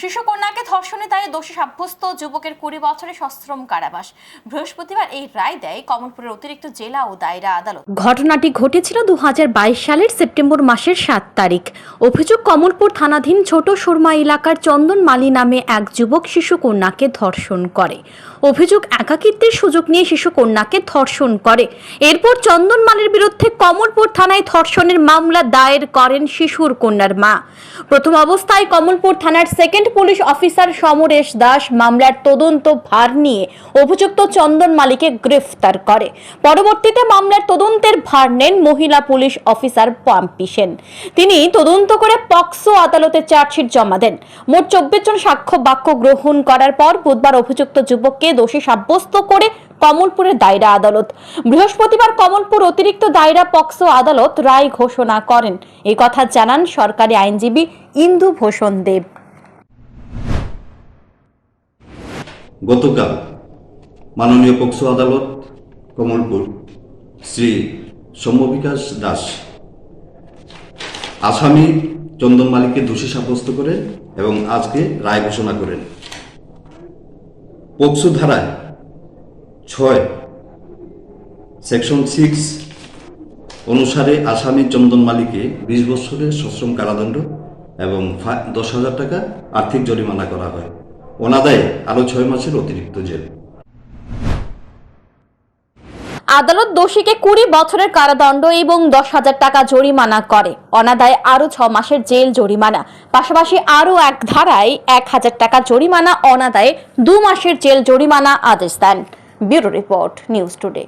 শিশু কন্যাকে ধর্ষণে দায়ে দোষী সাব্যস্ত যুবকের কুড়ি বছরের সশ্রম কারাবাস। বৃহস্পতিবার এই রায় দেয় কমলপুরের অতিরিক্ত জেলা ও দায়রা আদালত। ঘটনাটি ঘটেছিল দু হাজার বাইশ সালের সেপ্টেম্বর মাসের সাত তারিখ। অভিযোগ, কমলপুর থানাধীন ছোট সুরমা এলাকার চন্দন মালি নামে এক যুবক শিশু কন্যাকে ধর্ষণ করে। অভিযোগ, একাকিত্বের সুযোগ নিয়ে শিশু কন্যাকে ধর্ষণ করে। এরপর চন্দন মালির বিরুদ্ধে কমলপুর থানায় ধর্ষণের মামলা দায়ের করেন শিশুর কন্যার মা। প্রথম অবস্থায় কমলপুর থানার second police officer Samaresh Das মামলার তদন্ত ভার নিয়ে অভিযুক্ত চন্দন মালিকে গ্রেফতার করে। পরবর্তীতে মামলার তদন্তের ভার নেন মহিলা পুলিশ অফিসার পম্পি সেন। তিনি তদন্ত করে পক্সো আদালতে চার্জশিট জমা দেন। মোট চব্বিশ জন সাক্ষ্য বাক্য গ্রহণ করার পর বুধবার অভিযুক্ত যুবককে দোষী সাব্যস্ত করে কমলপুরের দায়রা আদালত। বৃহস্পতিবার কমলপুর অতিরিক্ত দায়রা পক্সো আদালত রায় ঘোষণা করেন। এই কথা জানান সরকারি আইনজীবী ইন্দু ভূষণ দেব। গতকাল মাননীয় পক্সো আদালত কমলপুর শ্রী সৌম্যবিকাশ দাস আসামি চন্দন মালিককে দোষী সাব্যস্ত করেন এবং আজকে রায় ঘোষণা করেন। পক্সো ধারায় ছয়, সেকশন সিক্স অনুসারে আসামি চন্দন মালিককে বিশ বছরের সশ্রম কারাদণ্ড এবং দশ হাজার টাকা আর্থিক জরিমানা করা হয়। অনাদায়ে আরও ছয় মাসের অতিরিক্ত জেল। আদালত দোষীকে কুড়ি বছরের কারাদণ্ড এবং দশ হাজার টাকা জরিমানা করে। অনাদায় আরও ছ মাসের জেল জরিমানা। পাশাপাশি আরও এক ধারায় এক হাজার টাকা জরিমানা, অনাদায়ে দু মাসের জেল জরিমানা আদেশ দেন। Bureau report, news today.